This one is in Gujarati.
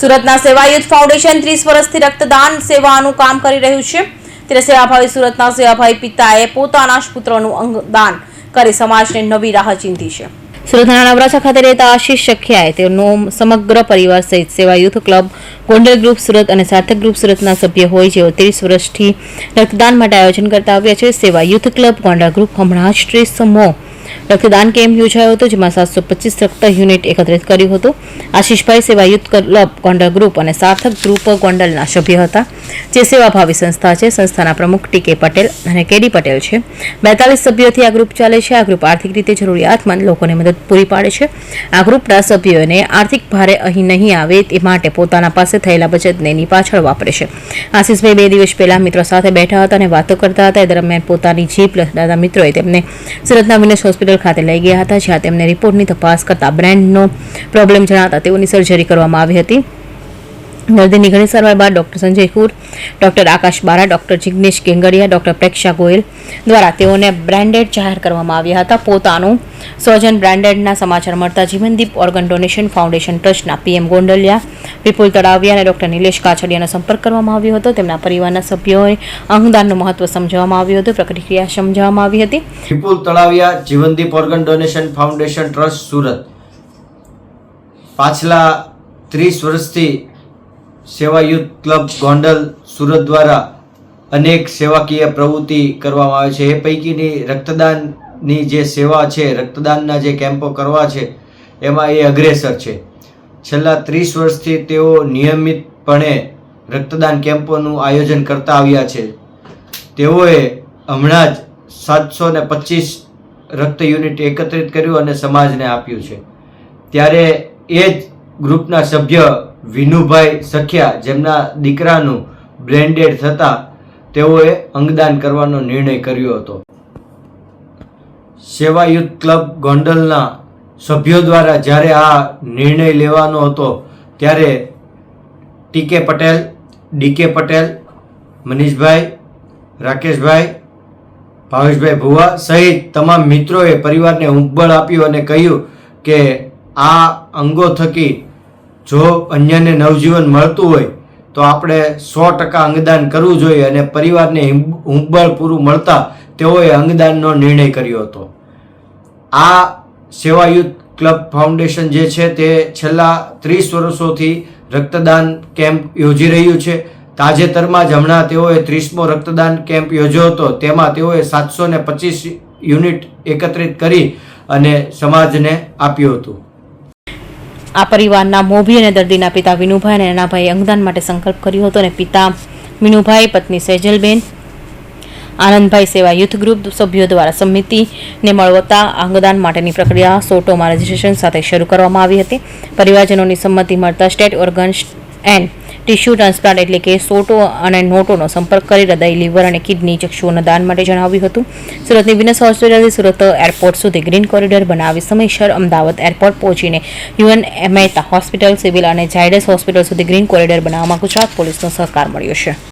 સુરતના સેવાયુત ફાઉન્ડેશન ત્રીસ વર્ષથી રક્તદાન સેવાનું કામ કરી રહ્યું છે. ત્યારે સેવાભાવી સુરતના સેવાભાઈ પિતાએ પોતાના જ પુત્રનું અંગદાન કરી સમાજને નવી રાહ ચીંધી છે. સુરતના નવરાછા ખાતે રહેતા આશીષ શખ્યાએ તેનો સમગ્ર પરિવાર સહિત Seva youth club, Gondal group Surat અને સાર્થક ગ્રુપ સુરતના સભ્ય હોય જેઓ ત્રીસ વર્ષથી રક્તદાન માટે આયોજન કરતા આવ્યા છે. સેવા યુથ ક્લબ, ગોંડલ ગ્રુપ હમણાં જ ત્રીસમો રક્તદાન કેમ્પ યોજાયો હતો, જેમાં સાતસો પચીસ રક્ત યુનિટ એકત્રિત કર્યું હતું. આશીષભાઈ સેવા યુથ ક્લબ ગોંડલ ગ્રુપ અને સાર્થક ગ્રુપ ગોંડલના સભ્ય હતા. જે સેવાભાવી સંસ્થા છે, સંસ્થાના પ્રમુખ ટી કે પટેલ અને કેડી પટેલ છે. બેતાલીસ સભ્યોથી આ ગ્રુપ ચાલે છે. આ ગ્રુપ આર્થિક રીતે જરૂરિયાતમંદ લોકોને મદદ પૂરી પાડે છે. આ ગ્રુપના સભ્યોને આર્થિક ભારે અહીં નહીં આવે તે માટે પોતાના પાસે થયેલા બચતને એની પાછળ વાપરે છે. આશીષભાઈ બે દિવસ પહેલા મિત્રો સાથે બેઠા હતા અને વાતો કરતા હતા. એ દરમિયાન પોતાની જીપ લખડાતા મિત્રોએ તેમને સુરતના વિનેશ હોસ્પિટલ ખાતે લઈ ગયા હતા, જ્યાં તેમને રિપોર્ટની તપાસ કરતા બ્રેન્ડનો પ્રોબ્લેમ જણાતા તેઓની સર્જરી કરવામાં આવી હતી. દર્દીની ઘણી સારવાર બાદ doctor Sanjay Kur, doctor Akash Bara, doctor Jignesh Gengadiya doctor Preksha Goyal દ્વારા તેઓને બ્રાન્ડેડ જાહેર કરવામાં આવ્યા હતા. પોતાનું સ્વજન બ્રાન્ડેડના સમાચાર મળતા જીવનદીપ ઓર્ગન ડોનેશન ફાઉન્ડેશન ટ્રસ્ટના પીએમ ગોંડલિયા, વિપુલ તળાવિયા અને ડૉક્ટર નિલેશ કાછડિયાનો સંપર્ક કરવામાં આવ્યો હતો. તેમના પરિવારના સભ્યોએ અંગદાનનું મહત્વ સમજાવવામાં આવ્યું હતું. પ્રતિક્રિયા સમજાવવામાં આવી હતી. Vipul Talaviya Jeevandeep organ donation foundation trust, Surat. પાછલા ત્રીસ વર્ષથી સેવા યુથ ક્લબ ગોંડલ, સુરત દ્વારા અનેક સેવાકીય પ્રવૃત્તિ કરવામાં આવે છે. એ પૈકીની રક્તદાનની જે સેવા છે, રક્તદાનના જે કેમ્પો કરવા છે, એમાં એ અગ્રેસર છે. છેલ્લા ત્રીસ વર્ષથી તેઓ નિયમિતપણે રક્તદાન કેમ્પોનું આયોજન કરતા આવ્યા છે. તેઓએ હમણાં જ સાતસો ને પચીસ રક્ત યુનિટ એકત્રિત કર્યું અને સમાજને આપ્યું છે. ત્યારે એ જ ગ્રુપના સભ્ય વિનુભાઈ સખિયા જેમના દીકરાનું બ્લેન્ડેડ થતાં તેઓએ અંગદાન કરવાનો નિર્ણય કર્યો હતો. સેવાયુત ક્લબ ગોંડલના સભ્યો દ્વારા જ્યારે આ નિર્ણય લેવાનો હતો ત્યારે T K Patel D K Patel, Manishbhai, Rakeshbhai, Bhaveshbhai Bhuva સહિત તમામ મિત્રોએ પરિવારને ઉંબળ આપ્યું અને કહ્યું કે આ અંગો થકી જો અન્યને નવજીવન મળતું હોય, તો આપણે સો ટકા અંગદાન કરવું જોઈએ અને પરિવારને હિંબ- હુંબળ પૂરું મળતા તેઓએ અંગદાનનો નિર્ણય કર્યો હતો. આ સેવાયુત ક્લબ ફાઉન્ડેશન જે છે તે છેલ્લા ત્રીસ વર્ષોથી રક્તદાન કેમ્પ યોજી રહ્યું છે. તાજેતરમાં જ હમણાં તેઓએ ત્રીસમો રક્તદાન કેમ્પ યોજ્યો હતો. તેમાં તેઓએ સાતસો ને પચીસ યુનિટ એકત્રિત કરી અને સમાજને આપ્યું હતું. આ પરિવારના મોભી અને દર્દીના પિતા વિનુભાઈ અને નાનાભાઈએ અંગદાન માટે સંકલ્પ કર્યો હતો અને પિતા વિનુભાઈ, પત્ની સેજલબેન, આનંદભાઈ સેવા યુથ ગ્રુપ સભ્યો દ્વારા સમિતિને મળવતા અંગદાન માટેની પ્રક્રિયા સોટોમાં રજીસ્ટ્રેશન સાથે શરૂ કરવામાં આવી હતી. પરિવારજનોની સંમતિ મળતા state organs and tissue transplant એટલે કે સોટો અને નોટોનો સંપર્ક કરી હૃદય લીવર અને કિડની ચક્ષુઓના દાન માટે જણાવ્યું હતું. સુરતની વિનસ હોસ્પિટલથી સુરત એરપોર્ટ સુધી ગ્રીન કોરિડોર બનાવી સમયસર અમદાવાદ એરપોર્ટ પહોંચીને યુએન મહેતા હોસ્પિટલ, સિવિલ અને ઝાયડસ હોસ્પિટલ સુધી ગ્રીન કોરિડોર બનાવવામાં ગુજરાત પોલીસનો સહકાર મળ્યો છે.